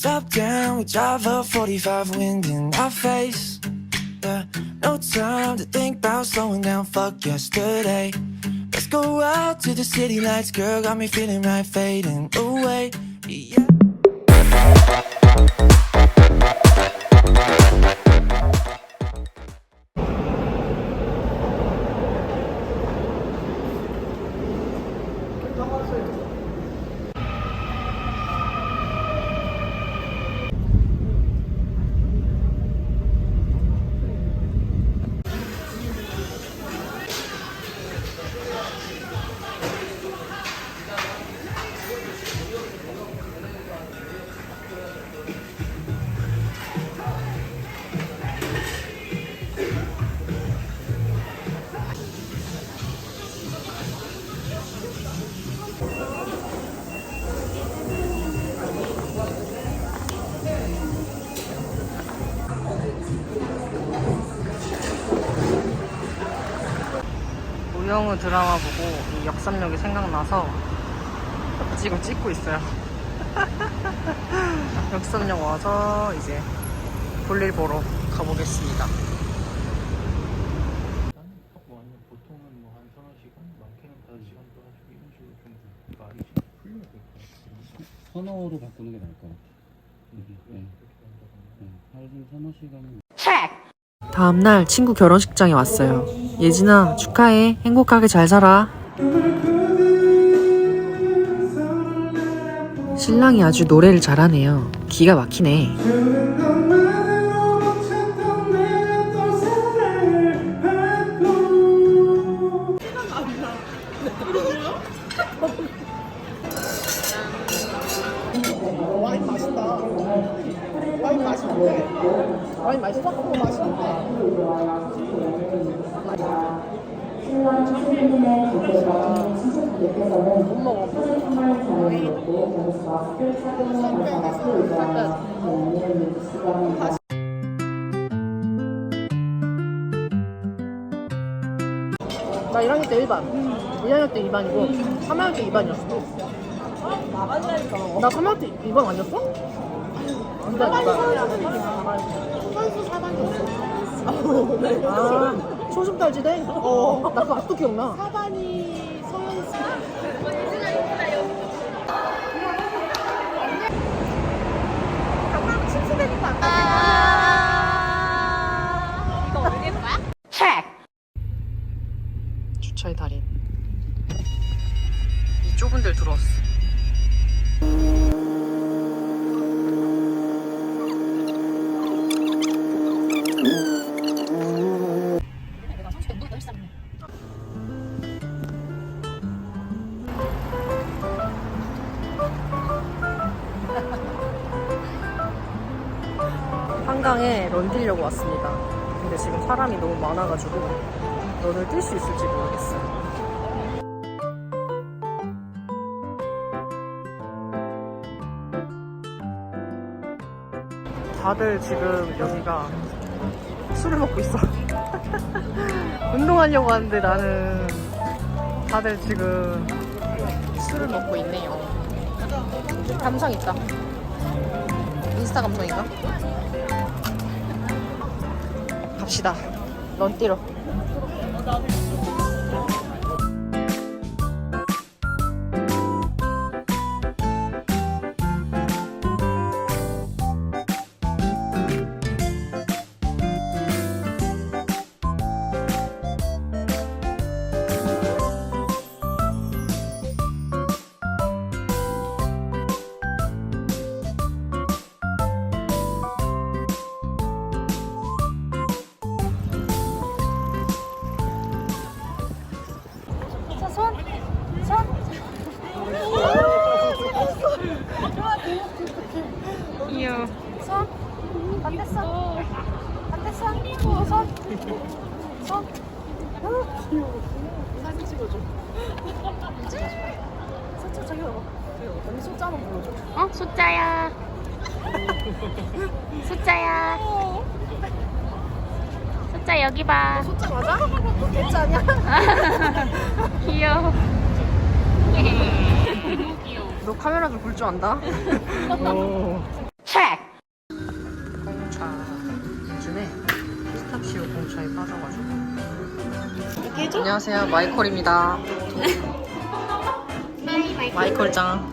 Top down, we drive a 45 wind in our face. Yeah, no time to think about slowing down. Fuck yesterday. Let's go out to the city lights, girl. Got me feeling right, fading away. Yeah. 우영우 드라마 보고 이 역삼역이 생각나서 지금 찍고 있어요. 역삼역 와서 이제 볼일 보러 가보겠습니다. 선어로 바꾸는 게 나을 것 같아. 네. 네. 네. 하루 서너 시간은 다음날 친구 결혼식장에 왔어요. 예진아 축하해. 행복하게 잘 살아. 신랑이 아주 노래를 잘하네요. 기가 막히네. 와인 맛있다. 와인 맛있는데. 와인 맛있어? 어, 맛있는데. 못 먹어. 나 1학년 때 1반, 2학년 때 2반이고, 3학년 때 2반이었어. 나 3학년 때 2반 아니었어? 2반, 2반. 선수 4반이었어. 아, 초심 딸지대? 어, 나 그거 아직도 기억나. 4반이 서현수. 런 뛰려고 왔습니다. 근데 지금 사람이 너무 많아가지고 런을 뛸 수 있을지 모르겠어요. 다들 지금 여기가 술을 먹고 있어. 운동하려고 하는데 나는 다들 지금 술을 먹고 있네요. 감성 있다. 인스타 감성인가? 갑시다. 런 뛰러. 귀여워. 사진 찍어줘. 살짝 저기. 언니 숫자 한번 불러줘. 어? 숫자야. 숫자야. 숫자 여기 봐. 숫자 맞아? 개짜 아니야? 귀여워. 너 카메라 좀 볼 줄 안다? 오. check. 공차 요즘에 스탑시오 공차에 빠져가지고. 안녕하세요 마이콜입니다. 마이콜 짱.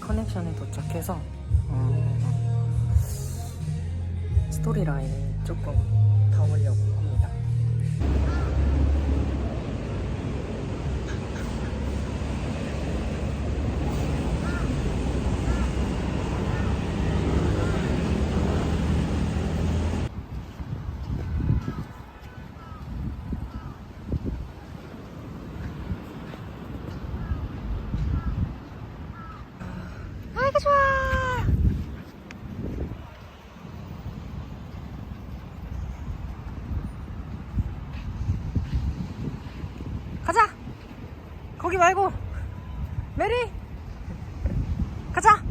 커넥션에 도착해서 어, 음. 스토리 라인을 조금 담으려고. 咔嚓。